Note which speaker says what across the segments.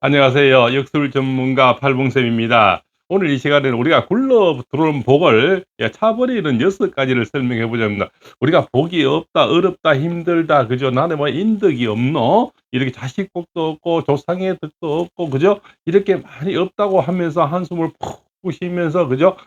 Speaker 1: 안녕하세요. 역술 전문가 팔봉쌤입니다. 오늘 이 시간에는 우리가 굴러 들어온 복을 예, 차버리는 여섯 가지를 설명해 보자 합니다. 우리가 복이 없다, 어렵다, 힘들다, 그죠? 나는 뭐 인덕이 없노? 이렇게 자식 복도 없고, 조상의 덕도 없고, 그죠? 이렇게 많이 없다고 하면서 한숨을 푹 쉬면서, 그죠?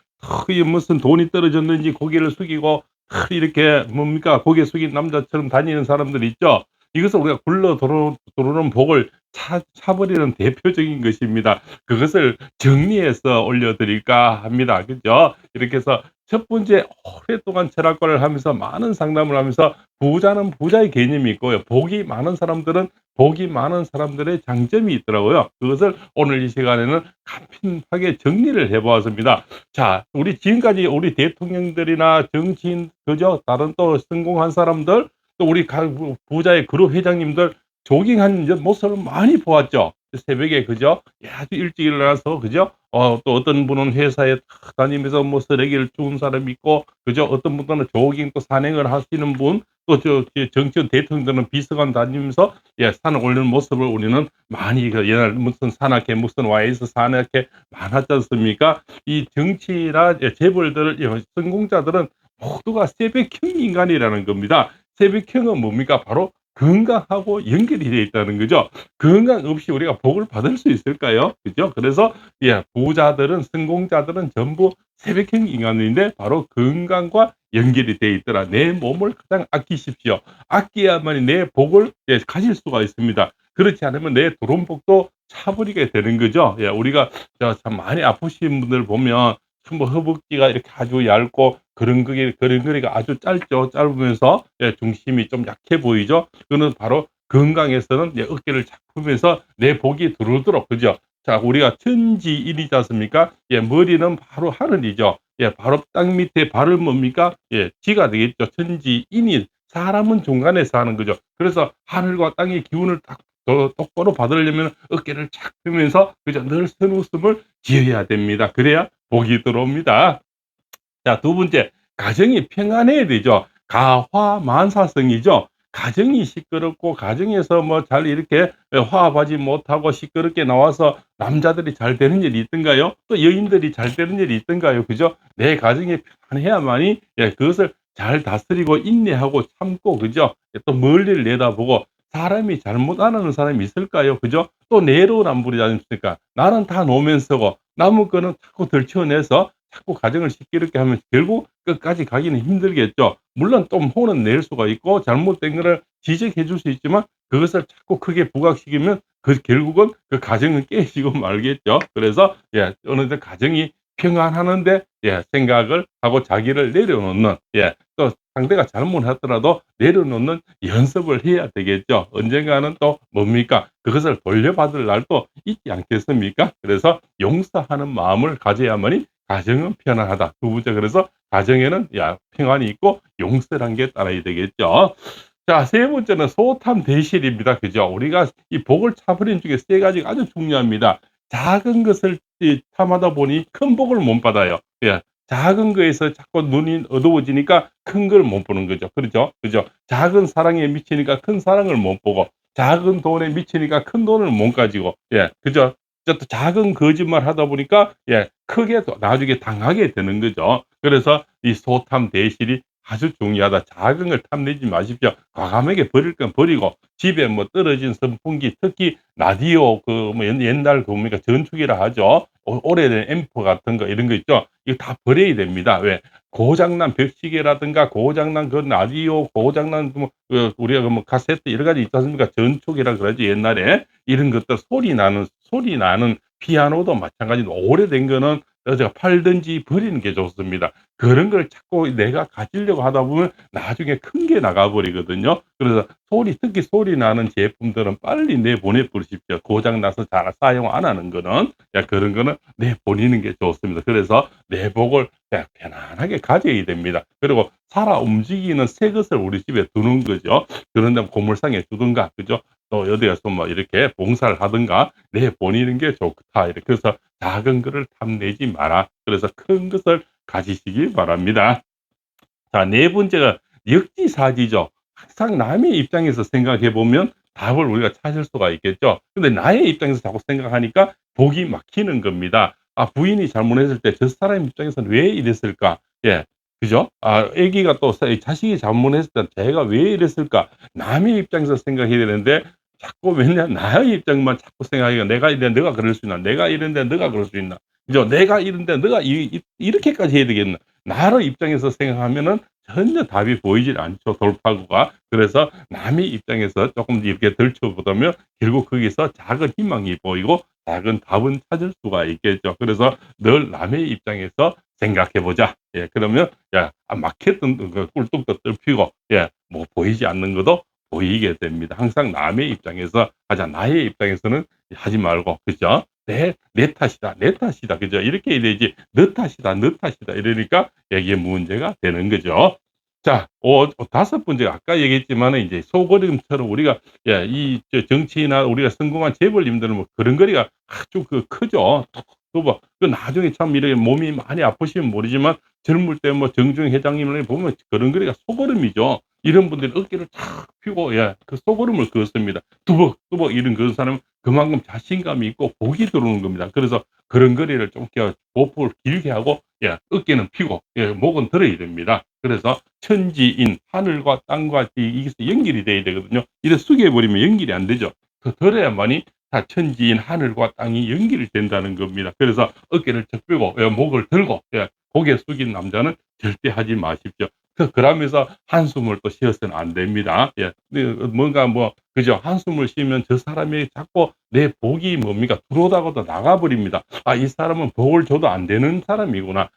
Speaker 1: 이 무슨 돈이 떨어졌는지 고개를 숙이고, 이렇게 뭡니까? 고개 숙인 남자처럼 다니는 사람들 있죠? 이것을 우리가 굴러 들어, 들어오는 복을 차, 차버리는 대표적인 것입니다. 그것을 정리해서 올려드릴까 합니다. 그죠? 이렇게 해서 첫 번째 오랫동안 철학과를 하면서 많은 상담을 하면서 부자는 부자의 개념이 있고요. 복이 많은 사람들은 복이 많은 사람들의 장점이 있더라고요. 그것을 오늘 이 시간에는 간편하게 정리를 해보았습니다. 자, 우리 지금까지 우리 대통령들이나 정치인, 그죠? 다른 또 성공한 사람들, 또 우리 각 부자의 그룹 회장님들 조깅하는 모습을 많이 보았죠. 새벽에 그죠? 아주 일찍 일어나서 그죠? 어, 또 어떤 분은 회사에 다니면서 뭐 쓰레기를 주운 사람이 있고 그죠? 어떤 분들은 조깅 또 산행을 하시는 분, 또 저 정치원 대통령들은 비서관 다니면서 예, 산을 올리는 모습을 우리는 많이 그 옛날 무슨 산악회 무슨 와이스 산악회 많았지 않습니까? 이 정치나 예, 재벌들 예, 성공자들은 모두가 새벽형 인간이라는 겁니다. 새벽형은 뭡니까? 바로 건강하고 연결이 되어 있다는 거죠. 건강 없이 우리가 복을 받을 수 있을까요? 그죠? 그래서 예, 부자들은 성공자들은 전부 새벽형 인간인데 바로 건강과 연결이 되어 있더라. 내 몸을 가장 아끼십시오. 아껴야만 내 복을 예, 가질 수가 있습니다. 그렇지 않으면 내 들어온 복도 차버리게 되는 거죠. 예, 우리가 참 많이 아프신 분들 보면 뭐 허벅지가 이렇게 아주 얇고 그런 그게 그런 거리가 아주 짧죠. 짧으면서 예, 중심이 좀 약해 보이죠. 그거는 바로 건강에서는 예, 어깨를 잡으면서 내 복이 들어오도록 그죠. 자, 우리가 천지일이지 않습니까? 예, 머리는 바로 하늘이죠. 예, 바로 땅 밑에 발을 뭡니까? 예, 지가 되겠죠. 천지인이 사람은 중간에서 하는 거죠. 그래서 하늘과 땅의 기운을 딱 똑바로 받으려면 어깨를 착 펴면서 그죠 늘 선 웃음을 지어야 됩니다. 그래야 복이 들어옵니다. 자, 두 번째, 가정이 평안해야 되죠. 가화만사성이죠. 가정이 시끄럽고 가정에서 뭐 잘 이렇게 화합하지 못하고 시끄럽게 나와서 남자들이 잘 되는 일이 있던가요? 또 여인들이 잘 되는 일이 있던가요? 그죠? 내 가정이 평안해야만이 예, 그것을 잘 다스리고 인내하고 참고 그죠? 또 멀리를 내다보고 사람이 잘못 안 하는 사람이 있을까요? 그죠? 또 내로남불이지 않습니까? 나는 다 노면 서고 남은 거는 자꾸 덜쳐내서 자꾸 가정을 시끄럽게 하면 결국 끝까지 가기는 힘들겠죠. 물론 좀 혼은 낼 수가 있고 잘못된 거를 지적해 줄 수 있지만 그것을 자꾸 크게 부각시키면 그 결국은 그 가정은 깨지고 말겠죠. 그래서 예, 어느새 가정이 평안하는데 예, 생각을 하고 자기를 내려놓는 예, 또 상대가 잘못했더라도 내려놓는 연습을 해야 되겠죠. 언젠가는 또 뭡니까? 그것을 돌려받을 날도 있지 않겠습니까? 그래서 용서하는 마음을 가져야만이 가정은 편안하다. 두 번째 그래서 가정에는 야 평안이 있고 용서란 게 따라야 되겠죠. 자, 세 번째는 소탐 대실입니다. 그죠? 우리가 이 복을 차버린 중에 세 가지가 아주 중요합니다. 작은 것을 탐하다 보니 큰 복을 못 받아요. 예. 작은 거에서 자꾸 눈이 어두워지니까 큰 걸 못 보는 거죠. 그렇죠? 그죠? 작은 사랑에 미치니까 큰 사랑을 못 보고, 작은 돈에 미치니까 큰 돈을 못 가지고, 예. 그죠? 또 작은 거짓말 하다 보니까, 예. 크게 나중에 당하게 되는 거죠. 그래서 이 소탐 대실이 아주 중요하다. 작은 걸 탐내지 마십시오. 과감하게 버릴 건 버리고 집에 뭐 떨어진 선풍기 특히 라디오 그 뭐 옛날 그 뭡니까 전축이라 하죠. 오래된 앰프 같은 거 이런 거 있죠. 이거 다 버려야 됩니다. 왜? 고장난 벽시계라든가 고장난 그 라디오 고장난 뭐그 우리가 그뭐 카세트 여러 가지 있지 않습니까? 전축이라 그러죠 옛날에 이런 것들 소리 나는 소리 나는 피아노도 마찬가지로 오래된 거는 제가 팔든지 버리는 게 좋습니다. 그런 걸 자꾸 내가 가지려고 하다 보면 나중에 큰 게 나가버리거든요. 그래서 소리, 특히 소리 나는 제품들은 빨리 내보내 버리십시오. 고장나서 잘 사용 안 하는 거는. 야, 그런 거는 내보내는 게 좋습니다. 그래서 내복을 편안하게 가져야 됩니다. 그리고 살아 움직이는 새 것을 우리 집에 두는 거죠. 그런데 고물상에 두든가, 그죠? 또 어디 가서 뭐 이렇게 봉사를 하든가 내보내는 게 좋다. 이렇게 해서 작은 것을 탐내지 마라. 그래서 큰 것을 가지시기 바랍니다. 자, 네 번째가 역지사지죠. 항상 남의 입장에서 생각해 보면 답을 우리가 찾을 수가 있겠죠. 근데 나의 입장에서 자꾸 생각하니까 복이 막히는 겁니다. 아 부인이 잘못했을 때 저 사람 입장에서는 왜 이랬을까? 예. 그죠? 아 아기가 또사 자식이 잘못했을 때 제가 왜 이랬을까? 남의 입장에서 생각해야 되는데 자꾸 맨날 나의 입장만 자꾸 생각하니까 '내가 이랬는데 너가 그럴 수 있나? 내가 이랬는데 너가 그럴 수 있나? 그죠? 내가 이런데 너가 이이 이렇게까지 해야 되겠나?' 나의 입장에서 생각하면은 전혀 답이 보이질 않죠, 돌파구가. 그래서 남의 입장에서 쪼끔 이렇게 들춰보다면 결국 거기서 작은 희망이 보이고 작은 답은 찾을 수가 있겠죠. 그래서 늘 남의 입장에서 생각해 보자. 예 그러면 야아 막혔던 그 꿀뚝도 뚫히고 예 뭐 보이지 않는 것도 보이게 됩니다. 항상 남의 입장에서 하자. 나의 입장에서는 하지 말고 그죠? 내 내 탓이다. 내 탓이다. 그죠? 이렇게 되지 너 탓이다. 너 탓이다. 이러니까 이게 문제가 되는 거죠. 자 어어5 번째 아까 얘기했지만은 이제 소고름처럼 우리가 예이저 정치나 우리가 성공한 재벌님들은 뭐 걸음걸이가 아주 그 크죠. 그뭐그 나중에 참 이렇게 몸이 많이 아프시면 모르지만 젊을 때 뭐 정주행 회장님을 보면 걸음걸이가 소고름이죠. 이런 분들이 어깨를 탁 펴고 예 그 소고름을 걷습니다. 두벅두벅 이런 걷는 사람은 그만큼 자신감이 있고 복이 들어오는 겁니다. 그래서 걸음걸이를 좀 이렇게 보폭을 길게 하고 예 어깨는 펴고 예 목은 들어야 됩니다. 그래서 천지인 하늘과 땅과 이 이게 연결이 돼야 되거든요. 이래 숙여 버리면 연결이 안 되죠. 그 그래야만이 다 천지인 하늘과 땅이 연결이 된다는 겁니다. 그래서 어깨를 적 펴고 예 목을 들고 예 고개 숙인 남자는 절대 하지 마십시오. 그 그러면서 한숨을 또 쉬어서는 안 됩니다. 예. 네 뭔가 뭐 그죠? 한숨을 쉬면 저 사람이 자꾸 내 복이 뭡니까? 들어오다가도 나가 버립니다. '아 이 사람은 복을 줘도 안 되는 사람이구나.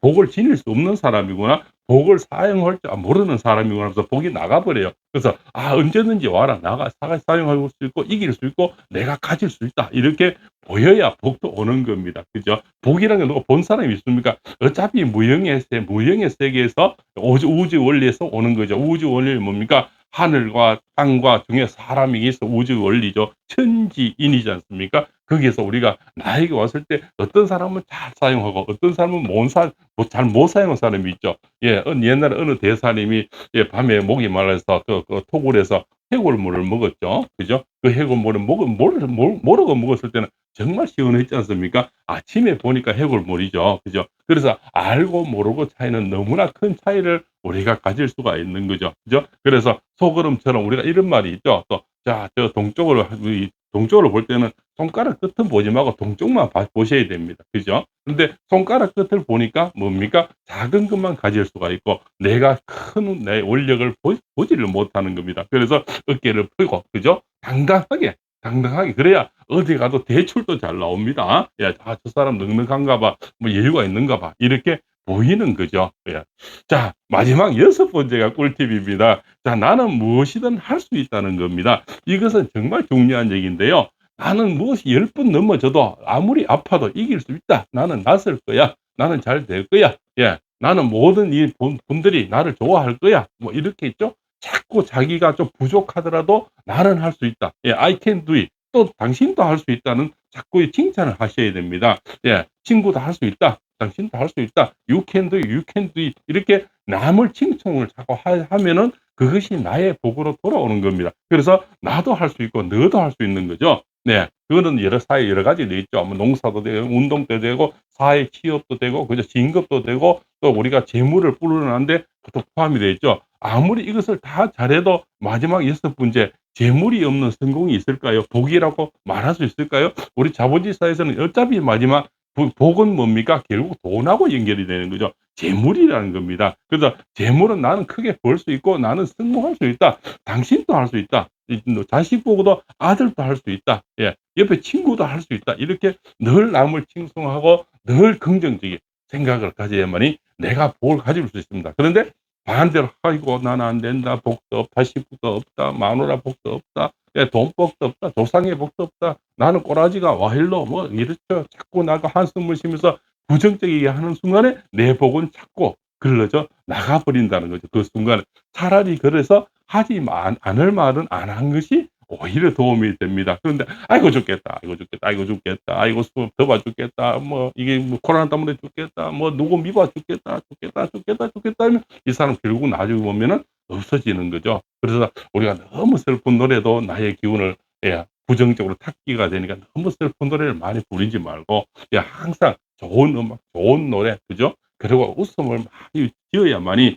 Speaker 1: 복을 지닐 수 없는 사람이구나. 복을 사용할 줄 모르는 사람이구나.' 하면서 복이 나가 버려요. 그래서 '아 언제든지 와라. 나가 사 사용할 수 있고 이길 수 있고 내가 가질 수 있다.' 이렇게 보여야 복도 오는 겁니다. 그죠? 복이라는 게 누가 본 사람이 있습니까? 어차피 무형의 세 무형의 세계에서 우주 우주 원리에서 오는 거죠. 우주 원리는 뭡니까? 하늘과 땅과 중에 사람이 있어 우주 원리죠. 천지인이지 않습니까? 거기에서 우리가 나에게 왔을 때 어떤 사람은 잘 사용하고 어떤 사람은 못사뭐잘못 사용하는 사람이 있죠. 예. 어 옛날에 어느 대사님이 예 밤에 목이 말라서 그 그 토굴에서 해골물을 먹었죠. 그죠? 그 해골물을 먹어 모르 모 모르고 먹었을 때는 정말 시원했지 않습니까? 아침에 보니까 해골물이죠. 그죠? 그래서 알고 모르고 차이는 너무나 큰 차이를 우리가 가질 수가 있는 거죠. 그죠? 그래서 소거름처럼 우리가 이런 말이 있죠. 또 자 저 동쪽으로 이 동쪽으로 볼 때는 손가락 끝은 보지 말고 동쪽만 봐 보셔야 됩니다. 그죠? 근데 손가락 끝을 보니까 뭡니까? 작은 것만 가질 수가 있고 내가 큰 내 원력을 보 보지를 못하는 겁니다. 그래서 어깨를 펴고 그죠? 당당하게, 당당하게 그래야 어디 가도 대출도 잘 나옵니다. 예. '아 저 사람 넉넉한가 봐. 뭐 여유가 있는가 봐.' 이렇게 보이는 거죠. 예. 자 마지막 6 번째가 꿀팁입니다. 자 나는 무엇이든 할 수 있다는 겁니다. 이것은 정말 중요한 얘기인데요. '나는 무엇이 10번 넘어져도 아무리 아파도 이길 수 있다. 나는 나설 거야. 나는 잘 될 거야. 예. 나는 모든 이분 분들이 나를 좋아할 거야.' 뭐 이렇게 있죠. 자꾸 자기가 좀 부족하더라도 '나는 할 수 있다. 예 I can do it.' 또 당신도 할 수 있다는 자꾸 이 칭찬을 하셔야 됩니다. 예. 친구도 할 수 있다. 당신도 할 수 있다. You can do. You can do. 이렇게 남을 칭송을 자꾸 하 하면은 그것이 나의 복으로 돌아오는 겁니다. 그래서 나도 할 수 있고 너도 할 수 있는 거죠. 네. 그거는 여러 사회 여러 가지도 있죠. 뭐 농사도 되고 운동도 되고 사회 취업도 되고 그죠? 진급도 되고 또 우리가 재물을 불어넣는 데 그것도 포함이 되어 있죠. 아무리 이것을 다 잘해도 마지막 6 번째 재물이 없는 성공이 있을까요? 복이라고 말할 수 있을까요? 우리 자본주의 사회에서는 어차피 마지막 부 복은 뭡니까? 결국 돈하고 연결이 되는 거죠. 재물이라는 겁니다. 그래서 재물은 나는 크게 벌 수 있고 나는 성공할 수 있다. 당신도 할 수 있다. 이뭐 자식 보고도 아들도 할 수 있다. 예. 옆에 친구도 할 수 있다. 이렇게 늘 남을 칭송하고 늘 긍정적인 생각을 가져야만이 내가 복을 가질 수 있습니다. 그런데 반대로 '아이고 나는 안 된다. 복도 없다. 식구도 없다. 마누라 복도 없다. 예 돈복도 없다. 조상의 복도 없다. 나는 꼬라지가 와일로' 뭐 이렇죠. 자꾸 나가 한숨을 쉬면서 부정적이게 하는 순간에 내 복은 자꾸 글러져 나가 버린다는 거죠, 그 순간에. 차라리 그래서 하지 마 않을 말은 안 한 것이 오히려 도움이 됩니다. 그런데 '아이고 죽겠다. 아이고 죽겠다. 아이고 죽겠다. 아이고 수 더워 죽겠다. 뭐 이게 뭐 코로나 때문에 죽겠다. 뭐 누구 미워 죽겠다. 죽겠다, 죽겠다, 죽겠다.' 하면 이 사람 결국 나중에 보면은 없어지는 거죠. 그래서 우리가 너무 슬픈 노래도 나의 기운을 예 부정적으로 탁기가 되니까 너무 슬픈 노래를 많이 부르지 말고 예 항상 좋은 음악, 좋은 노래 그죠? 그리고 웃음을 많이 지어야만이 예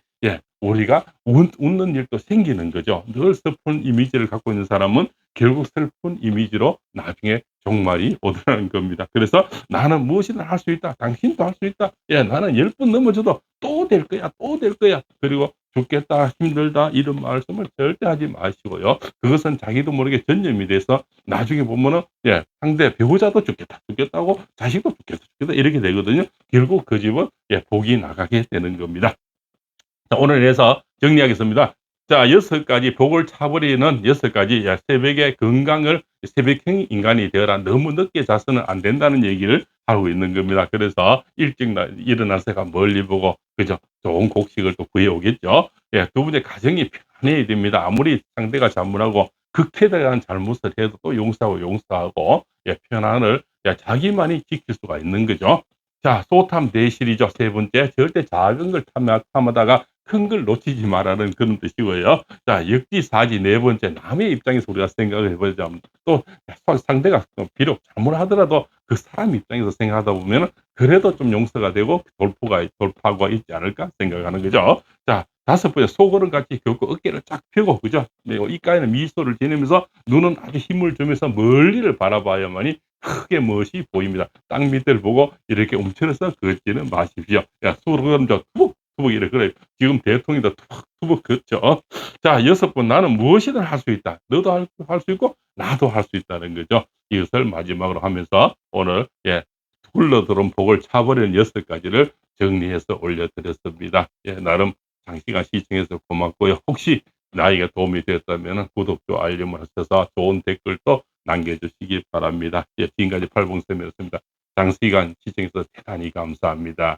Speaker 1: 우리가 웃 웃는 일도 생기는 거죠. 늘 슬픈 이미지를 갖고 있는 사람은 결국 슬픈 이미지로 나중에 종말이 오더라는 겁니다. 그래서 '나는 무엇이든 할 수 있다. 당신도 할 수 있다. 예 나는 10번 넘어져도 또 될 거야. 또 될 거야.' 그리고 '죽겠다. 힘들다.' 이런 말씀을 절대 하지 마시고요. 그것은 자기도 모르게 전염이 돼서 나중에 보면은 예 상대 배우자도 죽겠다, 죽겠다고 자식도 죽겠다, 죽겠다 이렇게 되거든요. 결국 그 집은 예 복이 나가게 되는 겁니다. 자 오늘 해서 정리하겠습니다. 자6 가지 복을 차버리는 6 가지 야 새벽에 건강을 새벽형 인간이 되어라. 너무 늦게 자서는 안 된다는 얘기를 하고 있는 겁니다. 그래서 일찍 나 일어나서가 멀리 보고 그죠? 좋은 곡식을 또 구해 오겠죠. 예 두 번째 가정이 편해야 됩니다. 아무리 상대가 잘못하고 극해대한 잘못을 해도 또 용서하고 용서하고 예 편안을 예 자기만이 지킬 수가 있는 거죠. 자 소탐 대실이죠. 세 번째 절대 작은 걸 탐하 탐하다가 큰 걸 놓치지 말라는 그런 뜻이고요. 자 역지사지 네 번째 남의 입장에서 우리가 생각을 해 보자면 또 상대가 비록 잘못하더라도 그 사람 입장에서 생각하다 보면은 그래도 좀 용서가 되고 돌파가 돌파구가 있지 않을까 생각하는 거죠. 자 다섯 번째 속으로는 같이 겹고 어깨를 쫙 펴고 그죠? 네 입가에는 미소를 지니면서 눈은 아주 힘을 주면서 멀리를 바라봐야만이 크게 무엇이 보입니다. 땅 밑을 보고 이렇게 움츠려서 걷지는 마십시오. 야 속으로는 저 투벅 투벅 이래 그래 지금 대통령도 투벅 투벅 걷죠. 자 여섯 번 나는 무엇이든 할 수 있다. 너도 할 수 있고 나도 할 수 있다는 거죠. 이것을 마지막으로 하면서 오늘 예 굴러들어온 복을 차버리는 여섯 가지를 정리해서 올려드렸습니다. 예 나름 장시간 시청해서 고맙고요. 혹시 나에게 도움이 되었다면 구독, 좋아요, 알림을 하셔서 좋은 댓글도 남겨주시기 바랍니다. 예, 지금까지 팔봉쌤이었습니다. 장시간 시청해서 대단히 감사합니다.